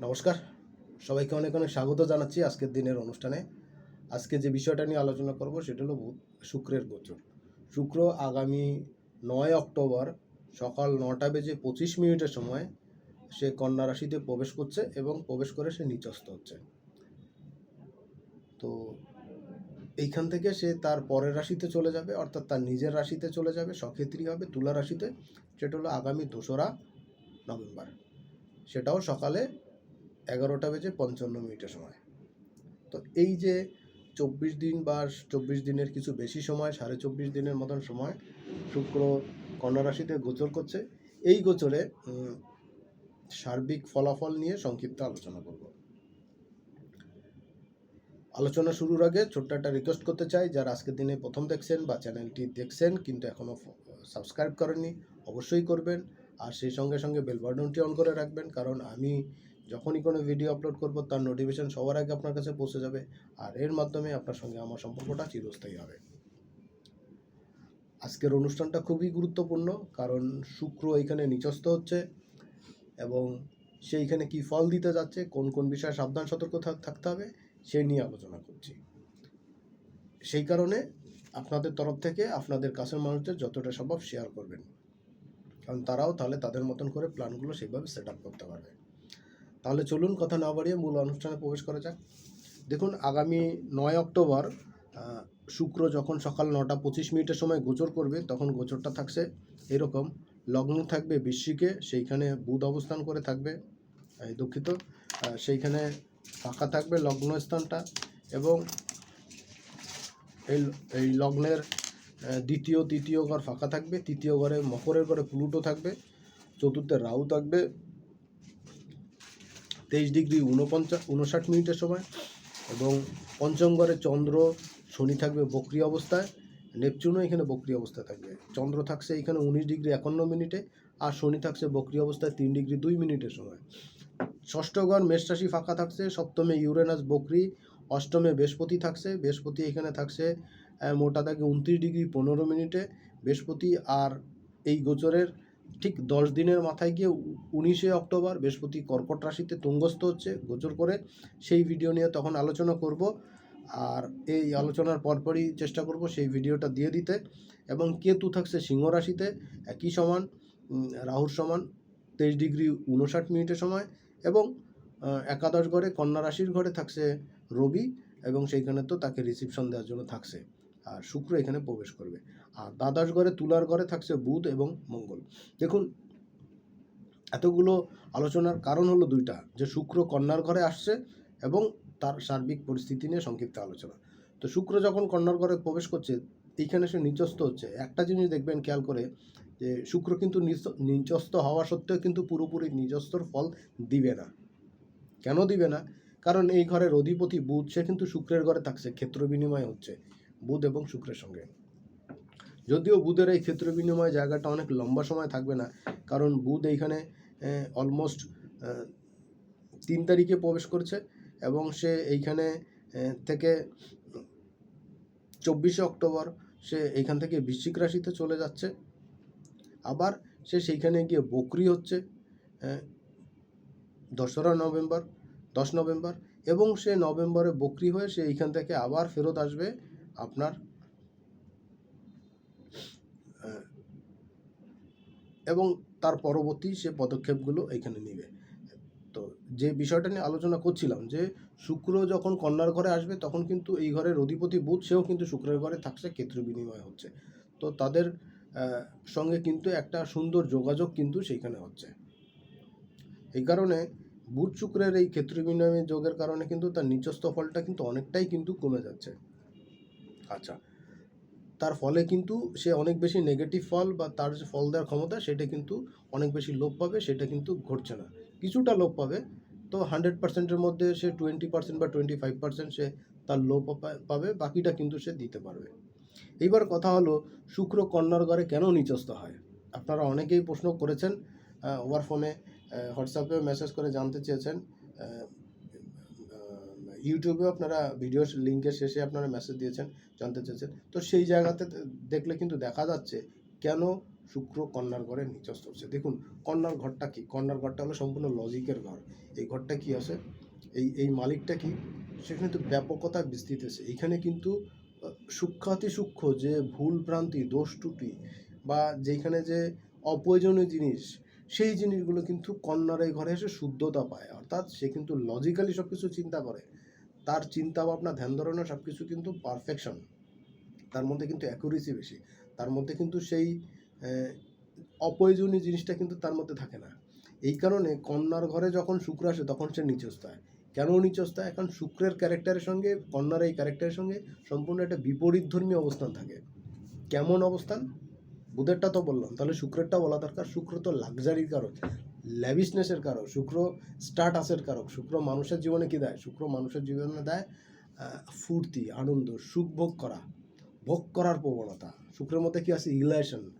নমস্কার। সবাইকে অনেক অনেক স্বাগত জানাচ্ছি আজকের দিনের অনুষ্ঠানে। আজকে যে বিষয়টা নিয়ে আলোচনা করব সেটা হলো শুক্রের গোচর। শুক্র আগামী নয় অক্টোবর সকাল নটা বেজে পঁচিশ মিনিটের সময় সে কন্যা রাশিতে প্রবেশ করছে এবং প্রবেশ করে সে নিচস্ত হচ্ছে। তো এইখান থেকে সে তার পরের রাশিতে চলে যাবে, অর্থাৎ তার নিজের রাশিতে চলে যাবে, সক্ষেত্রী হবে তুলা রাশিতে। সেটা হলো আগামী দোসরা নভেম্বর। সেটাও সকালে এগারোটা বেজে পঞ্চান্ন মিনিটের সময়। তো এই যে চব্বিশ দিন বা চব্বিশ দিনের কিছু বেশি সময়, সাড়ে চব্বিশ দিনের মতন সময় শুক্র কন্যা রাশিতে গোচর করছে, এই গোচরে সার্বিক ফলাফল নিয়ে সংক্ষিপ্ত আলোচনা করব। আলোচনা শুরুর আগে ছোট্ট একটা রিকোয়েস্ট করতে চাই, যারা আজকের দিনে প্রথম দেখছেন বা চ্যানেলটি দেখছেন কিন্তু এখনও সাবস্ক্রাইব করেননি, অবশ্যই করবেন। আর সেই সঙ্গে সঙ্গে বেল বাটনটি অন করে রাখবেন, কারণ আমি যখনই কোনো ভিডিও আপলোড করব, তার নোটিফিকেশন সবার আগে আপনার কাছে পৌঁছে যাবে আর এর মাধ্যমে আপনার সঙ্গে আমার সম্পর্কটা চিরস্থায়ী হবে। আজকের অনুষ্ঠানটা খুবই গুরুত্বপূর্ণ, কারণ শুক্র এখানে নিচস্থ হচ্ছে এবং সেইখানে কি ফল দিতে যাচ্ছে, কোন কোন বিষয়ে সাবধান, সতর্ক থাক- থাকতে হবে সেই নিয়ে আলোচনা করছি। সেই কারণে আপনাদের তরফ থেকে আপনাদের কাছের মানুষদের যতটা সম্ভব শেয়ার করবেন। কারণ তারাও তাহলে তাদের মতন করে প্ল্যানগুলো সেইভাবে সেট আপ করতে পারবে। তাহলে চলুন কথা না বাড়িয়ে মূল অনুষ্ঠানে প্রবেশ করা যাক। দেখুন, আগামী নয় অক্টোবর শুক্র যখন সকাল নটা পঁচিশ মিনিটের সময় গোচর করবে, তখন গোচরটা থাকছে এরকম। লগ্ন থাকবে বৃশ্চিকে, সেইখানে বুধ অবস্থান করে থাকবে দুঃখিত। সেইখানে ফাঁকা থাকবে লগ্ন স্থানটা এবং এই এই লগ্নের দ্বিতীয়, তৃতীয় ঘর ফাঁকা থাকবে। তৃতীয় ঘরে মকরের ঘরে প্লুটো থাকবে। চতুর্থে রাহু থাকবে। তেইশ ডিগ্রি উনপঞ্চাশ উনষাট মিনিটের সময় এবং পঞ্চম ঘরে চন্দ্র, শনি থাকবে বক্রি অবস্থায়, নেপচুনও এখানে বক্রি অবস্থায় থাকবে। চন্দ্র থাকছে এখানে উনিশ ডিগ্রি একান্ন মিনিটে আর শনি থাকছে বক্রি অবস্থায় তিন ডিগ্রি দুই মিনিটের সময়। ষষ্ঠ ঘর ফাঁকা থাকছে, সপ্তমে ইউরেনাস বকরি, অষ্টমে বৃহস্পতি থাকছে, বৃহস্পতি এখানে থাকছে মোটা দাগে উনত্রিশ ডিগ্রি পনেরো মিনিটে বৃহস্পতি আর এই গোচরের ঠিক দশ দিনের মাথায় গিয়ে উনিশে অক্টোবর বৃহস্পতি কর্কট রাশিতে তুঙ্গস্থ হচ্ছে, গোচর করে সেই ভিডিও নিয়ে তখন আলোচনা করব। আর এই আলোচনার পরপরই চেষ্টা করব সেই ভিডিওটা দিয়ে দিতে। এবং কেতু থাকছে সিংহ রাশিতে, একই সমান রাহুর সমান, তেইশ ডিগ্রি উনষাট মিনিটের সময় এবং একাদশ ঘরে, কন্যা রাশির ঘরে থাকছে রবি এবং সেইখানে তো তাকে রিসিপশন দেওয়ার জন্য থাকছে। আর শুক্র এখানে প্রবেশ করবে। আর দ্বাদশ ঘরে তুলার ঘরে থাকছে বুধ এবং মঙ্গল। দেখুন, এতগুলো আলোচনার কারণ হলো দুইটা, যে শুক্র কন্যার ঘরে আসছে এবং তার সার্বিক পরিস্থিতি নিয়ে সংক্ষিপ্ত আলোচনা। তো শুক্র যখন কন্যার ঘরে প্রবেশ করছে, এইখানে সে নিচস্থ হচ্ছে। একটা জিনিস দেখবেন খেয়াল করে, যে শুক্র কিন্তু নিচ- নিচস্থ হওয়া সত্ত্বেও কিন্তু পুরোপুরি নিজস্থর ফল দিবে না। কেন দিবে না? কারণ এই ঘরের অধিপতি বুধ, সে কিন্তু শুক্রের ঘরে থাকছে, ক্ষেত্র বিনিময় হচ্ছে। বুধ এবং শুক্রের সঙ্গে। যদিও বুধের এই ক্ষেত্র বিনিময় জায়গাটা অনেক লম্বা সময় থাকবে না, কারণ বুধ এইখানে অলমোস্ট তিন তারিখে প্রবেশ করছে এবং সে এইখানে থেকে চব্বিশে অক্টোবর সে এইখান থেকে বৃশ্চিক রাশিতে চলে যাচ্ছে। আবার সে সেইখানে গিয়ে বকরি হচ্ছে দোসরা নভেম্বর, দশ নভেম্বর এবং সে নভেম্বরে বকরি হয়ে সে এইখান থেকে আবার ফেরত আসবে আপনার এবং তার পরবর্তী সে পদক্ষেপগুলো এখানে নেবে। তো যে বিষয়টা নিয়ে আলোচনা করছিলাম যে শুক্র যখন কন্যার ঘরে আসবে তখন কিন্তু এই ঘরের অধিপতি বুধ, সেও কিন্তু শুক্রের ঘরে থাকছে ক্ষেত্র বিনিময় হচ্ছে। তো তাদের সঙ্গে কিন্তু একটা সুন্দর যোগাযোগ কিন্তু সেইখানে হচ্ছে। এই কারণে বুধ শুক্রের এই ক্ষেত্র বিনিময় যোগের কারণে কিন্তু তার নিচস্থ ফলটা কিন্তু অনেকটাই কিন্তু কমে যাচ্ছে। আচ্ছা। তার ফলে কিন্তু সে অনেক বেশি নেগেটিভ ফল বা তার যে ফল দেওয়ার ক্ষমতা, সেটা কিন্তু অনেক বেশি লোপ পাবে, সেটা কিন্তু ঘটছে না। কিছুটা লোপ পাবে, তো হান্ড্রেড পার্সেন্টের মধ্যে সে টোয়েন্টি পার্সেন্ট বা টোয়েন্টি ফাইভ পার্সেন্ট সে তার লোপ পাবে, বাকিটা কিন্তু সে দিতে পারবে। এইবার কথা হলো, শুক্র কন্যার ঘরে কেন নিচস্থ হয়? আপনারা অনেকেই প্রশ্ন করেছেন ওয়ার ফোনে হোয়াটসঅ্যাপে মেসেজ করে জানতে চেয়েছেন। ইউটিউবেও আপনারা ভিডিও লিঙ্কের শেষে আপনারা মেসেজ দিয়েছেন, জানতে চেয়েছেন। তো সেই জায়গাতে দেখলে কিন্তু দেখা যাচ্ছে কেন শুক্র কন্যার ঘরে নিচস্থ হচ্ছে। দেখুন, কন্যার ঘরটা কি? কন্যার ঘরটা হলো সম্পূর্ণ লজিকের ঘর। এই ঘরটা কি আছে? এই এই মালিকটা কি? সেখানে তো ব্যাপকতা বিস্তৃত আছে। এখানে কিন্তু সূক্ষ্মাতি সূক্ষ্ম যে ভুল ভ্রান্তি, দোষ ত্রুটি বা যেখানে যে অপ্রয়োজনীয় জিনিস, সেই জিনিসগুলো কিন্তু কন্যার এই ঘরে এসে শুদ্ধতা পায়। অর্থাৎ সে কিন্তু লজিক্যালি সব কিছু চিন্তা করে। তার চিন্তা ভাবনা ধ্যান ধারণা সব কিছু কিন্তু পারফেকশন তার মধ্যে কিন্তু অ্যাকুরেসি বেশি। তার মধ্যে কিন্তু সেই অপ্রয়োজনীয় জিনিসটা কিন্তু তার মধ্যে থাকে না। এই কারণে কন্যার ঘরে যখন শুক্র আসে, তখন সে নিচস্ত হয়। কেন নিচস্ত হয়? কারণ শুক্রের ক্যারেক্টারের সঙ্গে, কন্যার এই ক্যারেক্টারের সঙ্গে সম্পূর্ণ একটা বিপরীত ধর্মী অবস্থান থাকে। কেমন অবস্থান? বুধেরটা তো বললাম, তাহলে শুক্রেরটা বলা দরকার। শুক্র তো লাক্সারির কারক ল্যাভিশনেসের কারক, শুক্র স্টার্টাসের কারক, শুক্র মানুষের জীবনে কি দেয়? শুক্র মানুষের জীবনে দেয় ফুর্তি, আনন্দ, সুখ ভোগ করা, ভোগ করার প্রবণতা। শুক্রের মধ্যে কি আছে? ইলেশন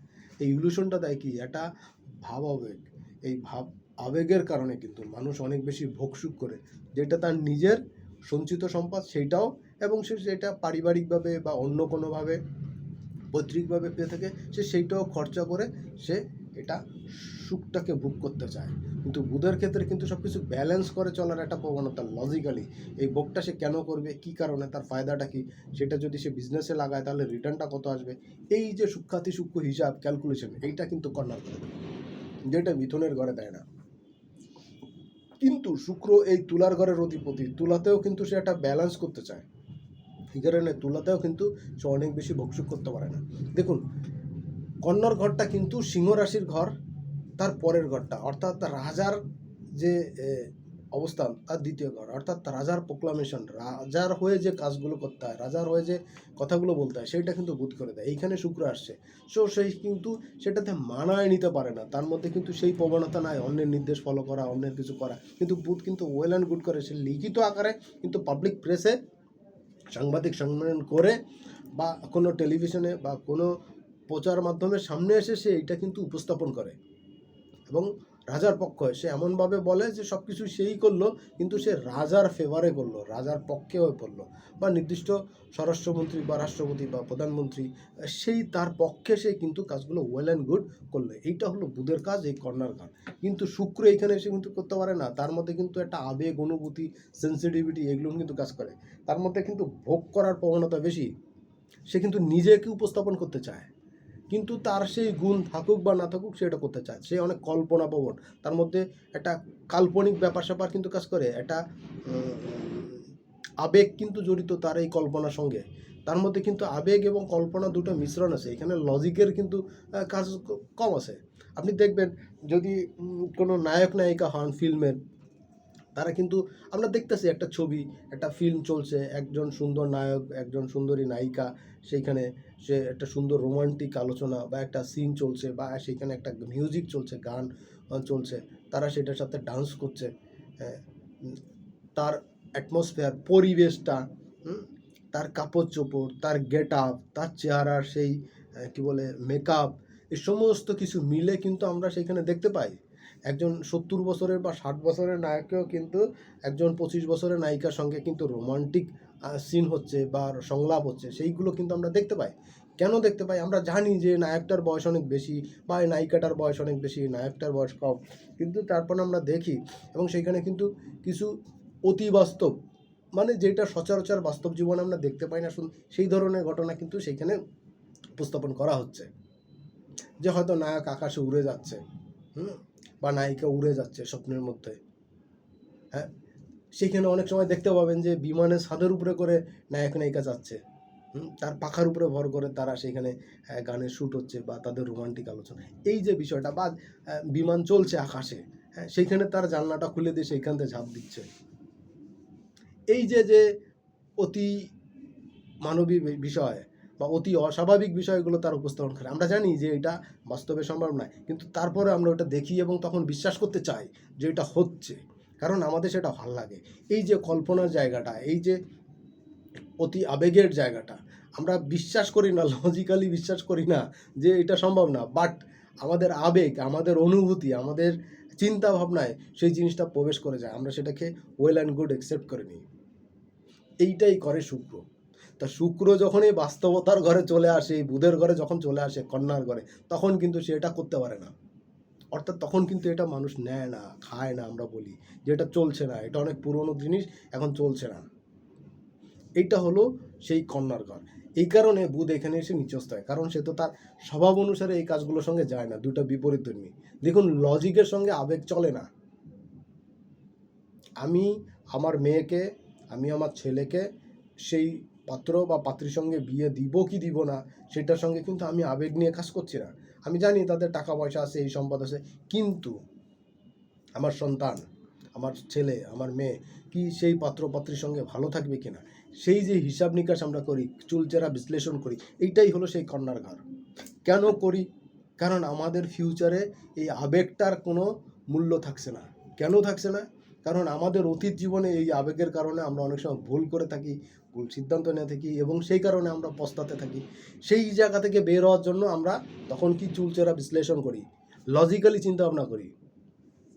এই ইলুশনটা দেয় কি? একটা ভাব আবেগ। এই ভাব আবেগের কারণে কিন্তু মানুষ অনেক বেশি ভোগ সুখ করে। যেটা তার নিজের সঞ্চিত সম্পদ সেইটাও এবং সে সেটা পারিবারিকভাবে বা অন্য কোনোভাবে, পৈতৃকভাবে পেয়ে থাকে, সে সেইটাও খরচা করে সে এটা সুখটাকে ভোগ করতে চায়। কিন্তু বুধের ক্ষেত্রে কিন্তু সব কিছু ব্যালেন্স করে চলার একটা প্রবণতা লজিক্যালি এই ভোগটা সে কেন করবে, কি কারণে, তার ফায়দাটা কি, সেটা যদি সে বিজনেসে লাগায় তাহলে রিটার্নটা কত আসবে? এই যে সূক্ষাতি সূক্ষ্ম হিসাব ক্যালকুলেশন এইটা কিন্তু কর্নার করে যেটা মিথুনের ঘরে দেয় না। কিন্তু শুক্র এই তুলার ঘরের অধিপতি, তুলাতেও কিন্তু সে একটা ব্যালেন্স করতে চায়। এই কারণে তুলাতেও কিন্তু সে অনেক বেশি ভোগসুখ করতে পারে না। দেখুন, কন্যার ঘরটা কিন্তু সিংহ রাশির ঘর তার পরের ঘরটা, অর্থাৎ রাজার যে অবস্থান, তার দ্বিতীয় ঘর, অর্থাৎ রাজার প্রোক্লামেশন রাজার হয়ে যে কাজগুলো করতে হয়, রাজার হয়ে যে কথাগুলো বলতে হয়, সেইটা কিন্তু বুধ করে দেয়। এইখানে শুক্র আসছে। সো সেই কিন্তু সেটাতে মানায় নিতে পারে না। তার মধ্যে কিন্তু সেই প্রবণতা নাই, অন্যের নির্দেশ ফলো করা, অন্যের কিছু করা। কিন্তু বুধ কিন্তু ওয়েল অ্যান্ড গুড করে। সে লিখিত আকারে কিন্তু পাবলিক প্রেসে সাংবাদিক সম্মেলন করে বা কোনো টেলিভিশনে বা কোনো প্রচার মাধ্যমে সামনে এসে সে এইটা কিন্তু উপস্থাপন করে। এবং রাজার পক্ষ হয়ে। সে এমনভাবে বলে যে সব কিছু সেই করল, কিন্তু সে রাজার ফেভারে করল, রাজার পক্ষে হয়ে পড়ল। বা নির্দিষ্ট স্বরাষ্ট্রমন্ত্রী বা রাষ্ট্রপতি বা প্রধানমন্ত্রী, সেই তার পক্ষে সে কিন্তু কাজগুলো ওয়েল অ্যান্ড গুড করল। এইটা হলো বুধের কাজ, এই কর্নার কাজ। কিন্তু শুক্র এখানে এসে কিন্তু করতে পারে না। তার মধ্যে কিন্তু একটা আবেগ, অনুভূতি সেন্সিটিভিটি এগুলো কিন্তু কাজ করে। তার মধ্যে কিন্তু ভোগ করার প্রবণতা বেশি। সে কিন্তু নিজেকে উপস্থাপন করতে চায়। কিন্তু তার সেই গুণ থাকুক বা না থাকুক সে এটা করতে চায়। সে অনেক কল্পনা প্রবণ। তার মধ্যে একটা কাল্পনিক ব্যাপার স্যাপার কিন্তু কাজ করে। একটা আবেগ কিন্তু জড়িত তার এই কল্পনার সঙ্গে। তার মধ্যে কিন্তু আবেগ এবং কল্পনা দুটো মিশ্রণ আছে। এখানে লজিকের কিন্তু কাজ কম আছে। আপনি দেখবেন যদি কোনো নায়ক নায়িকা হন ফিল্মের তারা কিন্তু আমরা দেখতেছি একটা ছবি একটা ফিল্ম চলছে একজন সুন্দর নায়ক একজন সুন্দরী নায়িকা সেইখানে সে একটা সুন্দর রোমান্টিক আলোচনা বা একটা সিন চলছে বা সেখানে একটা মিউজিক চলছে গান চলছে তারা সেটার সাথে ডান্স করছে হ্যাঁ, তার অ্যাটমসফিয়ার পরিবেশটা তার কাপড় চোপড় তার গেট আপ তার চেহারার সেই কি বলে মেকআপ এই সমস্ত কিছু মিলে কিন্তু আমরা সেখানে দেখতে পাই। একজন সত্তর বছরের বা ষাট বছরের নায়ককেও কিন্তু একজন পঁচিশ বছরের নায়িকার সঙ্গে কিন্তু রোমান্টিক সিন হচ্ছে বা সংলাপ হচ্ছে, সেইগুলো কিন্তু আমরা দেখতে পাই। কেন দেখতে পাই? আমরা জানি যে নায়কটার বয়স অনেক বেশি বা এই নায়িকাটার বয়স অনেক বেশি নায়কটার বয়স কম। কিন্তু তারপর আমরা দেখি এবং সেখানে কিন্তু কিছু অতি বাস্তব মানে যেটা সচরাচর বাস্তব জীবনে আমরা দেখতে পাই না সেই ধরনের ঘটনা কিন্তু সেইখানে উপস্থাপন করা হচ্ছে। যে হয়তো নায়ক আকাশে উড়ে যাচ্ছে, হুম? বা নায়িকা উড়ে যাচ্ছে স্বপ্নের মধ্যে। হ্যাঁ? সেখানে অনেক সময় দেখতে পাবেন যে বিমানের ছাদের উপরে করে নায়ক নায়িকা যাচ্ছে। তার পাখার উপরে ভর করে তারা সেখানে গানের শ্যুট হচ্ছে বা তাদের রোমান্টিক আলোচনা। এই যে বিষয়টা, বা বিমান চলছে আকাশে হ্যাঁ সেইখানে তার জানলাটা খুলে দিয়ে সেইখান থেকে ঝাঁপ দিচ্ছে। এই যে যে অতি মানবী বিষয় বা অতি অস্বাভাবিক বিষয়গুলো তার উপস্থাপন করে। আমরা জানি যে এটা বাস্তবে সম্ভব নয়, কিন্তু তারপরে আমরা ওটা দেখি এবং তখন বিশ্বাস করতে চাই যে এটা হচ্ছে, কারণ আমাদের সেটা ভালো লাগে। এই যে কল্পনার জায়গাটা, এই যে অতি আবেগের জায়গাটা, আমরা বিশ্বাস করি না লজিক্যালি বিশ্বাস করি না যে এটা সম্ভব না বাট আমাদের আবেগ, আমাদের অনুভূতি, আমাদের চিন্তা ভাবনায় সেই জিনিসটা প্রবেশ করে যায়। আমরা সেটাকে ওয়েল অ্যান্ড গুড অ্যাকসেপ্ট করে নিই। এইটাই করে শুক্র তা শুক্র যখন এই বাস্তবতার ঘরে চলে আসে, এই বুধের ঘরে যখন চলে আসে, কন্যার ঘরে, তখন কিন্তু সে এটা করতে পারে না। অর্থাৎ তখন কিন্তু এটা মানুষ নেয় না, খায় না আমরা বলি, যে এটা চলছে না, এটা অনেক পুরনো জিনিস, এখন চলছে না। এইটা হলো সেই কন্যার ঘর। এই কারণে বুধ এখানে এসে নিচস্ত হয়, কারণ সে তো তার স্বভাব অনুসারে এই কাজগুলোর সঙ্গে যায় না দুটো বিপরীত ধর্মী। দেখুন লজিকের সঙ্গে আবেগ চলে না। আমি আমার মেয়েকে, আমি আমার ছেলেকে, সেই পাত্র বা পাত্রীর সঙ্গে বিয়ে দিব কি দিব না, সেটার সঙ্গে কিন্তু আমি আবেগ নিয়ে কাজ করছি না। আমি জানি তাদের টাকা পয়সা আছে, এই সম্পদ আছে, কিন্তু আমার সন্তান, আমার ছেলে, আমার মেয়ে কি সেই পাত্র পাত্রীর সঙ্গে ভালো থাকবে কিনা সেই যে হিসাব নিকাশ আমরা করি চুলচেরা বিশ্লেষণ করি, এইটাই হলো সেই কন্যার ঘর। কেন করি? কারণ আমাদের ফিউচারে এই আবেগটার কোনো মূল্য থাকছে না। কেন থাকছে না? কারণ আমাদের অতীত জীবনে এই আবেগের কারণে আমরা অনেক সময় ভুল করে থাকি ভুল সিদ্ধান্ত নিয়ে থাকি এবং সেই কারণে আমরা পস্তাতে থাকি। সেই জায়গা থেকে বের হওয়ার জন্য আমরা তখন কি চুলচেরা বিশ্লেষণ করি লজিক্যালি চিন্তা ভাবনা করি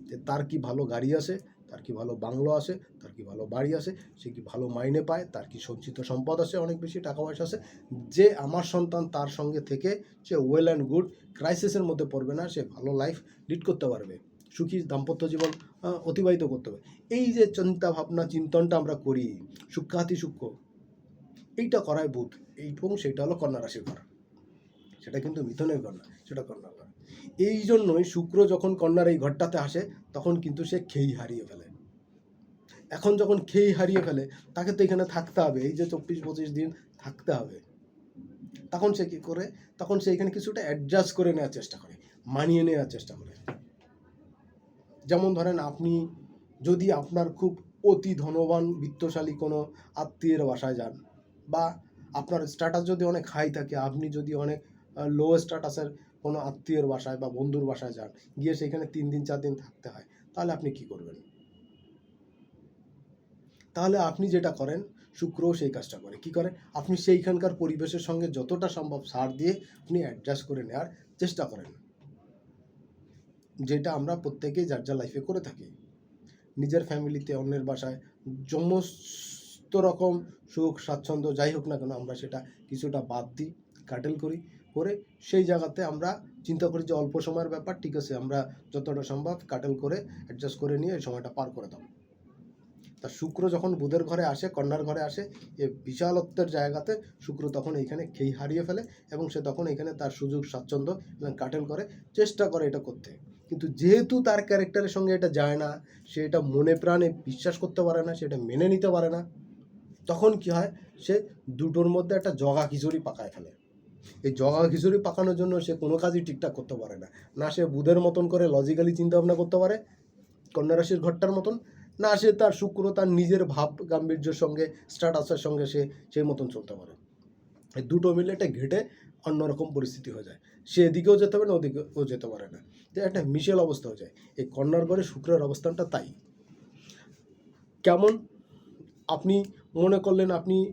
যে তার কি ভালো গাড়ি আছে, তার কি ভালো বাংলো আছে, তার কি ভালো বাড়ি আছে, সে কি ভালো মাইনে পায়, তার কি সঞ্চিত সম্পদ আছে, অনেক বেশি টাকা পয়সা আছে, যে আমার সন্তান তার সঙ্গে থেকে সে ওয়েল অ্যান্ড গুড ক্রাইসিসের মধ্যে পড়বে না, সে ভালো লাইফ লিড করতে পারবে। সুখী দাম্পত্য জীবন অতিবাহিত করতে হবে। এই যে চিন্তা ভাবনা, চিন্তনটা আমরা করি সূক্ষ্মাতি সূক্ষ্ম এইটা করায় বুধ। এই এবং সেটা হলো কন্যা রাশির ঘর সেটা কিন্তু মিথুনের ঘর না সেটা কন্যার ঘর এই জন্যই শুক্র যখন কন্যার এই ঘরটাতে আসে, তখন কিন্তু সে খেই হারিয়ে ফেলে। এখন যখন খেই হারিয়ে ফেলে, তাকে তো এখানে থাকতে হবে। এই যে চব্বিশ, পঁচিশ দিন থাকতে হবে। তখন সে কি করে? তখন সে এখানে কিছুটা অ্যাডজাস্ট করে নেওয়ার চেষ্টা করে, মানিয়ে নেওয়ার চেষ্টা করে। যেমন ধরেন আপনি যদি আপনার খুব অতি ধনবান, বিত্তশালী কোনো আত্মীয়ের বাসায় যান বা আপনার স্ট্যাটাস যদি অনেক হাই থাকে, আপনি যদি অনেক লো স্ট্যাটাসের কোনো আত্মীয়ের বাসায় বা বন্ধুর বাসায় যান, গিয়ে সেখানে তিন দিন, চার দিন থাকতে হয়, তাহলে আপনি কি করবেন? তাহলে আপনি যেটা করেন, শুক্রও সেই কাজটা করে। কি করে? আপনি সেইখানকার পরিবেশের সঙ্গে যতটা সম্ভব সার দিয়ে আপনি অ্যাডজাস্ট করে নেওয়ার চেষ্টা করেন। যেটা আমরা প্রত্যেকেই যার যার লাইফে করে থাকি। নিজের ফ্যামিলিতে অন্যের বাসায়, সমস্ত রকম সুখ, স্বাচ্ছন্দ্য যাই হোক না কেন, আমরা সেটা কিছুটা বাদ দিই কাটেল করি, করে সেই জায়গাতে আমরা চিন্তা করি যে অল্প সময়ের ব্যাপার, ঠিক আছে, আমরা যতটা সম্ভব কাটেল করে অ্যাডজাস্ট করে নিয়ে এই সময়টা পার করে দাও। তা শুক্র যখন বুধের ঘরে আসে, কন্যার ঘরে আসে, এ বিশালত্বের জায়গাতে শুক্র তখন এইখানে খেই হারিয়ে ফেলে এবং সে তখন এখানে তার সুযোগ, স্বাচ্ছন্দ্য এবং কাটেল করে, চেষ্টা করে এটা করতে। কিন্তু যেহেতু তার ক্যারেক্টারের সঙ্গে এটা যায় না, সে এটা মনে প্রাণে বিশ্বাস করতে পারে না সেটা মেনে নিতে পারে না, তখন কি হয়? সে দুটোর মধ্যে একটা জগা খিচুড়ি পাকায় ফেলে। এই জগা খিচুড়ি পাকানোর জন্য সে কোনো কাজই ঠিকঠাক করতে পারে না। না সে বুধের মতন করে লজিক্যালি চিন্তা ভাবনা করতে পারে, কন্যা রাশির ঘরটার মতন, না সে তার শুক্র তার নিজের ভাব গাম্ভীর্যের সঙ্গে, স্ট্যাটাসের সঙ্গে সে সেই মতন চলতে পারে। এই দুটো মিলে একটা ঘেটে অন্যরকম পরিস্থিতি হয়ে যায়। সে এদিকেও যেতে পারে না, ওদিকেও যেতে পারে না। যে একটা মিশেল অবস্থা হয়ে যায়। এই কন্যার ঘরে শুক্রের অবস্থানটা তাই। কেমন? আপনি মনে করলেন আপনি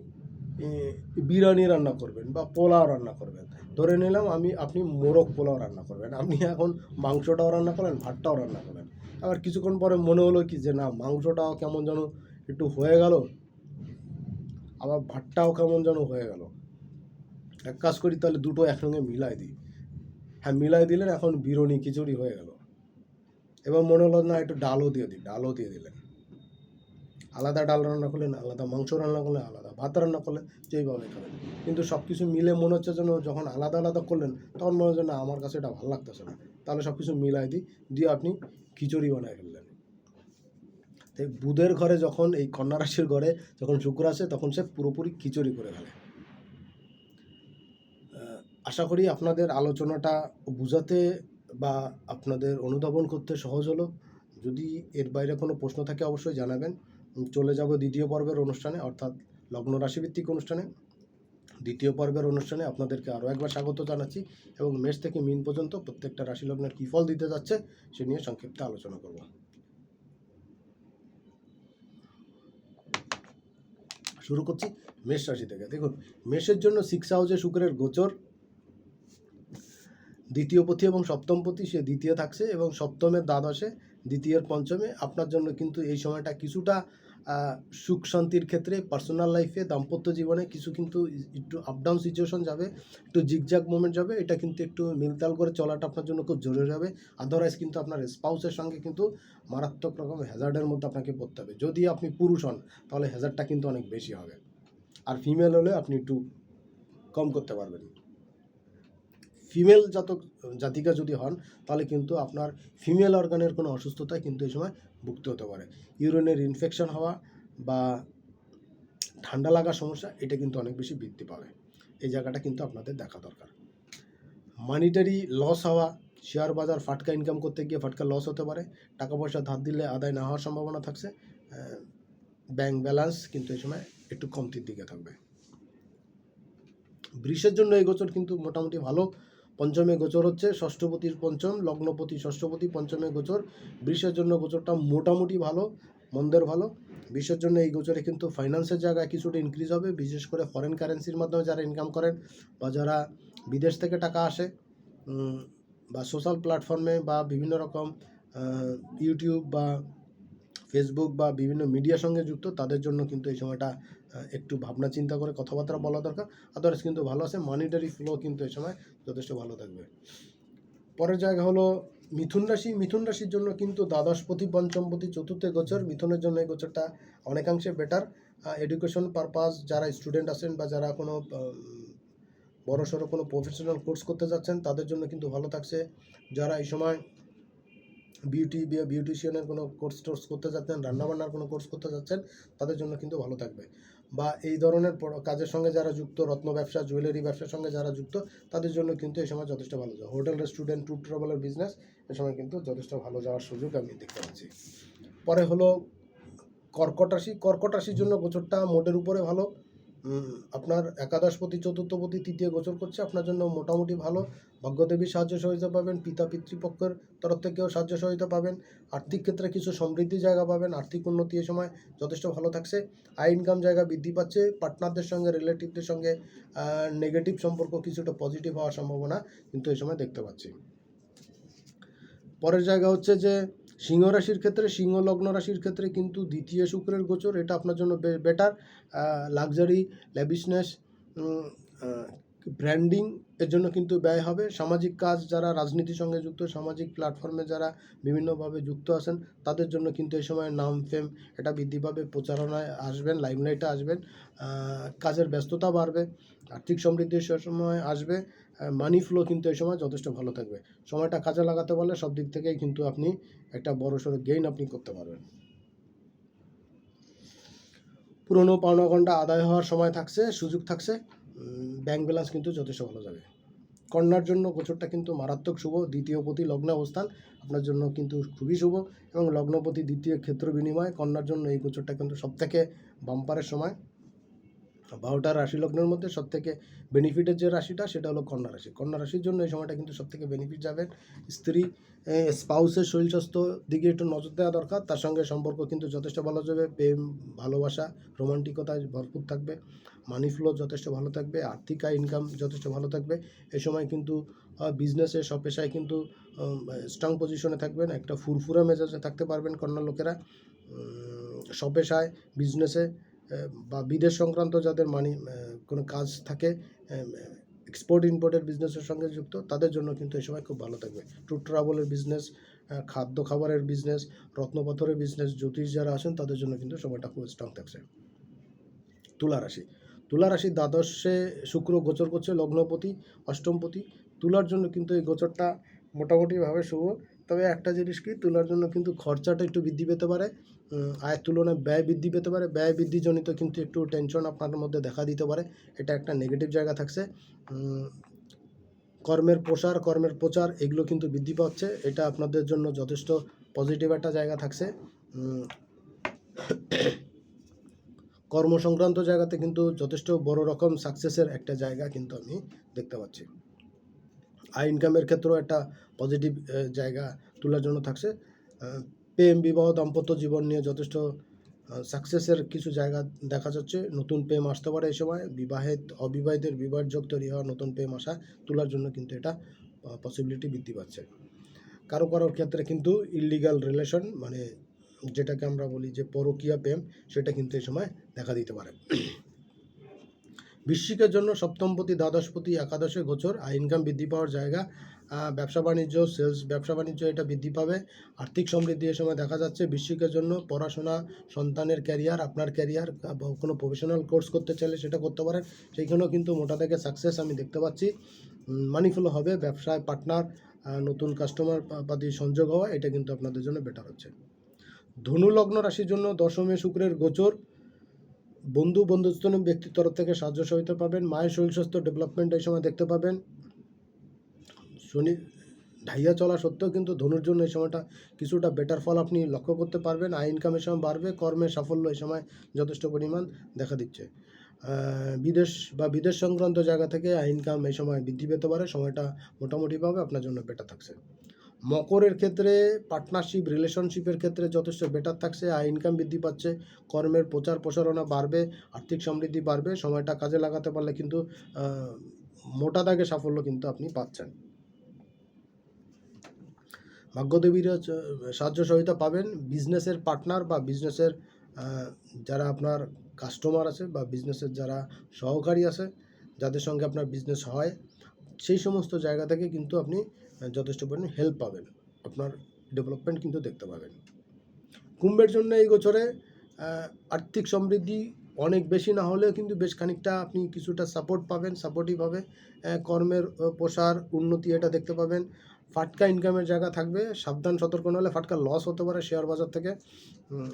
বিরিয়ানি রান্না করবেন বা পোলাও রান্না করবেন। ধরে নিলাম আমি, আপনি মোরগ পোলাও রান্না করবেন। আপনি এখন মাংসটাও রান্না করলেন, ভাতটাও রান্না করলেন। আবার কিছুক্ষণ পরে মনে হলো কি যে না, মাংসটাও কেমন যেন একটু হয়ে গেল। আবার ভাতটাও কেমন যেন হয়ে গেল। এক কাজ করি, তাহলে দুটো একসঙ্গে মিলাই দিই। হ্যাঁ মিলাই দিলেন, এখন বিরিয়ানি, খিচুড়ি হয়ে গেল। এবার মনে হলো না, একটু ডালও দিয়ে দিই, ডালও দিয়ে দিলেন। আলাদা ডাল রান্না করলেন আলাদা মাংস রান্না করলেন আলাদা ভাত রান্না করলেন যেইভাবে খাবেন কিন্তু সব কিছু মিলে মনে হচ্ছে যেন যখন আলাদা আলাদা করলেন, তখন মনে হচ্ছে না, আমার কাছে এটা ভালো লাগতেছে না। তাহলে সব কিছু মিলাই দিই, দিয়ে আপনি খিচুড়ি বানায় ফেললেন। তাই বুধের ঘরে যখন, এই কন্যা রাশির ঘরে যখন শুক্র আসে, তখন সে পুরোপুরি খিচুড়ি করে ফেলে। আশা করি আপনাদের আলোচনাটা বুঝাতে বা আপনাদের অনুধাবন করতে সহজ হলো। যদি এর বাইরে কোনো প্রশ্ন থাকে অবশ্যই জানাবেন। চলে যাব দ্বিতীয় পর্বের অনুষ্ঠানে, অর্থাৎ লগ্ন রাশিভিত্তিক অনুষ্ঠানে। দ্বিতীয় পর্বের অনুষ্ঠানে আপনাদেরকে আরও একবার স্বাগত জানাচ্ছি এবং মেষ থেকে মিন পর্যন্ত প্রত্যেকটা রাশি লগ্নের কী ফল দিতে যাচ্ছে সে নিয়ে সংক্ষিপ্ত আলোচনা করব। শুরু করছি মেষ রাশি থেকে। দেখুন, মেষের জন্য সিক্স হাউসে শুক্রের গোচর। দ্বিতীয় পথি এবং সপ্তম পথি সে দ্বিতীয় থাকছে এবং সপ্তমের দ্বাদশে দ্বিতীয়ের পঞ্চমে আপনার জন্য কিন্তু এই সময়টা কিছুটা সুখ শান্তির ক্ষেত্রে পার্সোনাল লাইফে দাম্পত্য জীবনে কিছু কিন্তু একটু আপ ডাউন সিচুয়েশন যাবে, একটু জিগজাগ মোমেন্ট যাবে, এটা কিন্তু একটু মিলতাল করে চলাটা আপনার জন্য খুব জরুরি হবে। আদারওয়াইজ কিন্তু আপনার স্পাউসের সঙ্গে কিন্তু মারাত্মক রকম হ্যাজার্ডের মধ্যে আপনাকে পড়তে হবে। যদি আপনি পুরুষ হন, তাহলে হ্যাজার্ডটা কিন্তু অনেক বেশি হবে। আর ফিমেল হলে আপনি একটু কম করতে পারবেন। ফিমেল জাতক, জাতিকা যদি হন, তাহলে কিন্তু আপনার ফিমেল অর্গানের কোনো অসুস্থতায় কিন্তু এই সময় ভুগতে হতে পারে। ইউরিনের ইনফেকশন হওয়া বা ঠান্ডা লাগার সমস্যা, এটা কিন্তু অনেক বেশি বৃদ্ধি পাবে। এই জায়গাটা কিন্তু আপনাদের দেখা দরকার। মানিটারি লস হওয়া শেয়ার বাজার ফাটকা ইনকাম করতে গিয়ে ফাটকা লস হতে পারে। টাকা পয়সা ধার দিলে আদায় না হওয়ার সম্ভাবনা থাকছে। ব্যাংক ব্যালেন্স কিন্তু এই সময় একটু কমতির দিকে থাকবে। বৃষের জন্য এই গোচর কিন্তু মোটামুটি ভালো। পঞ্চমে গোচর হচ্ছে, ষষ্ঠপতির পঞ্চম, লগ্নপতি ষষ্ঠপতি, পঞ্চমে গোচর। বৃষের জন্য গোচরটা মোটামুটি ভালো, মন্দের ভালো। বিশ্বের জন্য এই গোচরে কিন্তু ফাইন্যান্সের জায়গায় কিছুটা ইনক্রিজ হবে, বিশেষ করে ফরেন কারেন্সির মাধ্যমে যারা ইনকাম করেন বা যারা বিদেশ থেকে টাকা আসে বা সোশ্যাল প্ল্যাটফর্মে বা বিভিন্ন রকম ইউটিউব বা ফেসবুক বা বিভিন্ন মিডিয়ার সঙ্গে যুক্ত, তাদের জন্য কিন্তু এই সময়টা একটু ভাবনা চিন্তা করে কথাবার্তা বলা দরকার। আদার্স কিন্তু ভালো আছে মানিটারি ফ্লো কিন্তু এই সময় যথেষ্ট ভালো থাকবে। পরের জায়গা হলো মিথুন রাশি। মিথুন রাশির জন্য কিন্তু দ্বাদশপতি, পঞ্চমপতি, চতুর্থ গোচর। মিথুনের জন্য এই গোচরটা অনেকাংশে বেটার এডুকেশন পারপাস যারা স্টুডেন্ট আছেন বা যারা কোনো বড় সড়ো কোনো প্রফেশনাল কোর্স করতে যাচ্ছেন, তাদের জন্য কিন্তু ভালো থাকছে। যারা এই সময় বিউটি বিউটিশিয়ানের কোনো কোর্স টোর্স করতে যাচ্ছেন, রান্নাবান্নার কোনো কোর্স করতে যাচ্ছেন, তাদের জন্য কিন্তু ভালো থাকবে। বা এই ধরনের কাজের সঙ্গে যারা যুক্ত, রত্ন ব্যবসা জুয়েলারি ব্যবসার সঙ্গে যারা যুক্ত, তাদের জন্য কিন্তু এই সময় যথেষ্ট ভালো যাওয়া। হোটেল রেস্টুরেন্ট ট্যুর ট্রাভেলের বিজনেস এ সময় কিন্তু যথেষ্ট ভালো যাওয়ার সুযোগ আমি দেখতে পাচ্ছি। পরে হলো কর্কট রাশি। কর্কট রাশির জন্য গোচরটা মোটের উপরে ভালো। আপনার একাদশপতি চতুর্থপতি তৃতীয় গোচর করছে। আপনার জন্য মোটামুটি ভালো। ভাগ্যদেবীর সাহায্য সহযোগিতা পাবেন, পিতা পিতৃপক্ষের তরফ থেকেও সাহায্য সহযোগিতা পাবেন। আর্থিক ক্ষেত্রে কিছু সমৃদ্ধি জায়গা পাবেন। আর্থিক উন্নতি এ সময় যথেষ্ট ভালো থাকছে। আয় ইনকাম জায়গা বৃদ্ধি পাচ্ছে। পার্টনারদের সঙ্গে রিলেটিভদের সঙ্গে নেগেটিভ সম্পর্ক কিছুটা পজিটিভ হওয়ার সম্ভাবনা কিন্তু এই সময় দেখতে পাচ্ছি। পরের জায়গা হচ্ছে যে সিংহ রাশির ক্ষেত্রে, সিংহ লগ্ন রাশির ক্ষেত্রে কিন্তু দ্বিতীয় শুক্রের গোচর, এটা আপনার জন্য বেটার লাক্সারি ল্যাবিসনেস ব্র্যান্ডিং এর জন্য কিন্তু ব্যয় হবে। সামাজিক কাজ যারা রাজনীতির সঙ্গে যুক্ত, সামাজিক প্ল্যাটফর্মে যারা বিভিন্নভাবে যুক্ত আছেন, তাদের জন্য কিন্তু এই সময় নাম ফেম এটা বৃদ্ধি পাবে, প্রচারণায় আসবেন লাইমলাইটে আসবেন কাজের ব্যস্ততা বাড়বে, আর্থিক সমৃদ্ধি সে সময় আসবে মানি ফ্লো কিন্তু এই সময় যথেষ্ট ভালো থাকবে। সময়টা কাজে লাগাতে পারলে সব দিক থেকেই কিন্তু আপনি একটা বড় সড়ো গেইন আপনি করতে পারবেন। পুরনো পাওনা ঘণ্টা আদায় হওয়ার সময় থাকছে, সুযোগ থাকছে ব্যাংক ব্যালেন্স কিন্তু যথেষ্ট ভালো যাবে। কন্যার জন্য গোচরটা কিন্তু মারাত্মক শুভ, দ্বিতীয় পতি লগ্ন অবস্থান, আপনার জন্য কিন্তু খুবই শুভ এবং লগ্নপতি দ্বিতীয় ক্ষেত্র বিনিময় কন্যার জন্য এই গোচরটা কিন্তু সবথেকে বাম্পারের সময়। বারোটা রাশি লগ্নের মধ্যে সবথেকে বেনিফিটের যে রাশিটা, সেটা হলো কন্যা রাশি। কন্যা রাশির জন্য এই সময়টা কিন্তু সবথেকে বেনিফিট যাবেন। স্ত্রী স্পাউসের শরীর স্বাস্থ্য দিকে একটু নজর দেওয়া দরকার। তার সঙ্গে সম্পর্ক কিন্তু যথেষ্ট ভালো যাবে। প্রেম, ভালোবাসা রোমান্টিকতায় ভরপুর থাকবে। মানি ফ্লো যথেষ্ট ভালো থাকবে। আর্থিক আয় ইনকাম যথেষ্ট ভালো থাকবে। এ সময় কিন্তু বিজনেসে সব পেশায় কিন্তু স্ট্রং পজিশনে থাকবেন। একটা ফুরফুরা মেজাজে থাকতে পারবেন কন্যা লোকেরা। সব পেশায় বিজনেসে বা বিদেশ সংক্রান্ত যাদের মানি কোনো কাজ থাকে এক্সপোর্ট ইম্পোর্টের বিজনেসের সঙ্গে যুক্ত, তাদের জন্য কিন্তু এই সময় খুব ভালো থাকবে। ট্যুর ট্রাভেলের বিজনেস খাদ্য খাবারের বিজনেস রত্নপাথরের বিজনেস জ্যোতিষ যারা আছেন, তাদের জন্য কিন্তু সময়টা খুব স্ট্রং থাকছে। তুলা রাশি, তুলা রাশির দ্বাদশে শুক্র গোচর করছে লগ্নপতি, অষ্টমপতি। তুলার জন্য কিন্তু এই গোচরটা মোটামুটিভাবে শুভ। তবে একটা জিনিস কি তুলার জন্য কিন্তু খরচাটা একটু বৃদ্ধি পেতে পারে। আয়ের তুলনায় ব্যয় বৃদ্ধি পেতে পারে। ব্যয় বৃদ্ধিজনিত কিন্তু একটু টেনশন আপনার মধ্যে দেখা দিতে পারে। এটা একটা নেগেটিভ জায়গা থাকছে। কর্মের প্রসার কর্মের প্রচার এগুলো কিন্তু বৃদ্ধি পাচ্ছে। এটা আপনাদের জন্য যথেষ্ট পজিটিভ একটা জায়গা থাকছে। উম, কর্ম সংক্রান্ত জায়গাতে কিন্তু যথেষ্ট বড় রকম সাকসেসের একটা জায়গা কিন্তু আমি দেখতে পাচ্ছি। আয় ইনকামের ক্ষেত্রেও একটা পজিটিভ জায়গা তোলার জন্য থাকছে। প্রেম বিবাহ দাম্পত্য জীবন নিয়ে যথেষ্ট সাকসেসের কিছু জায়গা দেখা যাচ্ছে। নতুন প্রেম আসতে পারে এই সময়। বিবাহিত, অবিবাহিতের বিবাহ যোগ তৈরি হওয়া নতুন প্রেম আসা তোলার জন্য কিন্তু এটা পসিবিলিটি বৃদ্ধি পাচ্ছে। কারও কারোর ক্ষেত্রে কিন্তু ইলিগাল রিলেশন মানে যেটাকে আমরা বলি যে পরকীয়া প্রেম সেটা কিন্তু এই সময় দেখা দিতে পারে। বৃশ্চিকের জন্য সপ্তমপতি, দ্বাদশপতি, একাদশে গোচর, আর ইনকাম বৃদ্ধি পাওয়ার জায়গা ব্যবসা বাণিজ্য সেলস ব্যবসা বাণিজ্য এটা বৃদ্ধি পাবে। আর্থিক সমৃদ্ধি এ সময় দেখা যাচ্ছে বৃশ্চিকের জন্য পড়াশোনা, সন্তানের ক্যারিয়ার আপনার ক্যারিয়ার কোনো প্রফেশনাল কোর্স করতে চাইলে সেটা করতে পারেন। সেইখানেও কিন্তু মোটা থেকে সাকসেস আমি দেখতে পাচ্ছি। মানিফুল হবে, ব্যবসায় পার্টনার নতুন কাস্টমার পাতি সংযোগ হওয়া, এটা কিন্তু আপনাদের জন্য বেটার হচ্ছে। ধনু লগ্ন রাশির জন্য দশমে শুক্রের গোচর বন্ধু বন্ধুস্থানীয় ব্যক্তির তরফ থেকে সাহায্য সহায়তা পাবেন। মায়ের শরীর স্বাস্থ্য ডেভেলপমেন্ট এই সময় দেখতে পাবেন। শনি, ঢাইয়া চলা সত্ত্বেও কিন্তু ধনুর জন্য এই সময়টা কিছুটা বেটার ফল আপনি লক্ষ্য করতে পারবেন। আয় ইনকামের সময় বাড়বে, কর্মের সাফল্য এই সময় যথেষ্ট পরিমাণ দেখা দিচ্ছে। বিদেশ বা বিদেশ সংক্রান্ত জায়গা থেকে আয় ইনকাম এই সময় বৃদ্ধি পেতে পারে। সময়টা মোটামুটিভাবে আপনার জন্য বেটার থাকছে। মকরের ক্ষেত্রে পার্টনারশিপ রিলেশনশিপের ক্ষেত্রে যথেষ্ট বেটার থাকছে আয় ইনকাম বৃদ্ধি পাচ্ছে, কর্মের প্রচার প্রসারণা বাড়বে, আর্থিক সমৃদ্ধি বাড়বে, সময়টা কাজে লাগাতে পারলে কিন্তু মোটা দাগে সাফল্য কিন্তু আপনি পাচ্ছেন। ভাগ্যদেবীর সাহায্য সহায়তা পাবেন বিজনেসের পার্টনার বা বিজনেসের যারা আপনার কাস্টমার আছে বা বিজনেসের যারা সহকারী আছে, যাদের সঙ্গে আপনার বিজনেস হয়, সেই সমস্ত জায়গা থেকে কিন্তু আপনি যথেষ্ট পরিমাণে হেল্প পাবেন। আপনার ডেভেলপমেন্ট কিন্তু দেখতে পাবেন। কুম্ভের জন্য এই আহ, আর্থিক সমৃদ্ধি অনেক বেশি না হলেও কিন্তু বেশ খানিকটা আপনি কিছুটা সাপোর্ট পাবেন সাপোর্টিভভাবে কর্মের প্রসার উন্নতি এটা দেখতে পাবেন। ফাটকা ইনকামের জায়গা থাকবে। সাবধান সতর্ক না হলে ফাটকা লস হতে পারে শেয়ার বাজার থেকে।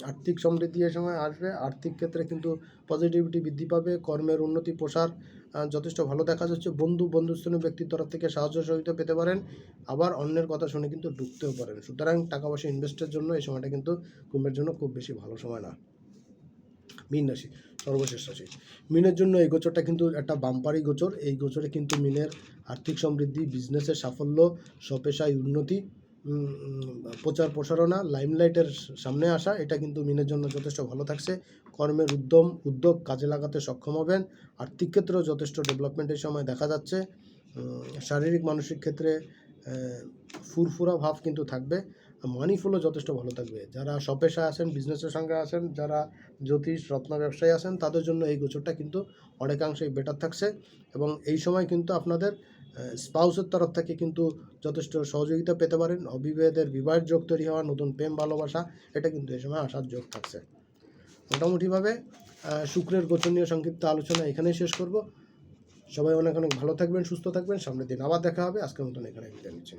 আর্থিক সমৃদ্ধি এ সময় আসবে। আর্থিক ক্ষেত্রে কিন্তু পজিটিভিটি বৃদ্ধি পাবে। কর্মের উন্নতি প্রসার যথেষ্ট ভালো দেখা যাচ্ছে। বন্ধু, বন্ধুস্থানীয় ব্যক্তির তরফ থেকে সাহায্য সহযোগিতা পেতে পারেন। আবার অন্যের কথা শুনে কিন্তু ঢুকতেও পারেন। সুতরাং টাকা পয়সা ইনভেস্টের জন্য এই সময়টা কিন্তু কুম্ভের জন্য খুব বেশি ভালো সময় না। মীন রাশি, সর্বশেষ রাশি। মিনের জন্য এই গোচরটা কিন্তু একটা বাম্পারি গোচর। এই গোচরে কিন্তু মিনের আর্থিক সমৃদ্ধি বিজনেসের সাফল্য, স্বপেশায় উন্নতি প্রচার প্রসারণা লাইমলাইটের সামনে আসা, এটা কিন্তু মিনের জন্য যথেষ্ট ভালো থাকছে। কর্মের উদ্যম, উদ্যোগ কাজে লাগাতে সক্ষম হবেন। আর্থিক ক্ষেত্রেও যথেষ্ট ডেভেলপমেন্টের সময় দেখা যাচ্ছে। শারীরিক, মানসিক ক্ষেত্রে ফুরফুরা ভাব কিন্তু থাকবে। মানি ফ্লো যথেষ্ট ভালো থাকবে। যারা স্বপেশায় আছেন বিজনেসের সঙ্গে আছেন, যারা জ্যোতিষ রত্ন ব্যবসায়ী আছেন, তাদের জন্য এই গোচরটা কিন্তু অনেকাংশেই বেটার থাকছে। এবং এই সময় কিন্তু আপনাদের স্পাউসের তরফ থেকে কিন্তু যথেষ্ট সহযোগিতা পেতে পারেন। অবিবাহের বিবাহের যোগ তৈরি হওয়া, নতুন প্রেম, ভালোবাসা, এটা কিন্তু এই সময় আসার যোগ থাকছে। মোটামুটিভাবে শুক্রের গোচনীয় সংক্ষিপ্ত আলোচনা এখানেই শেষ করব। সবাই অনেক অনেক ভালো থাকবেন, সুস্থ থাকবেন। সামনের দিন আবার দেখা হবে। আজকের মতন এখানে বিদায় নিচ্ছি।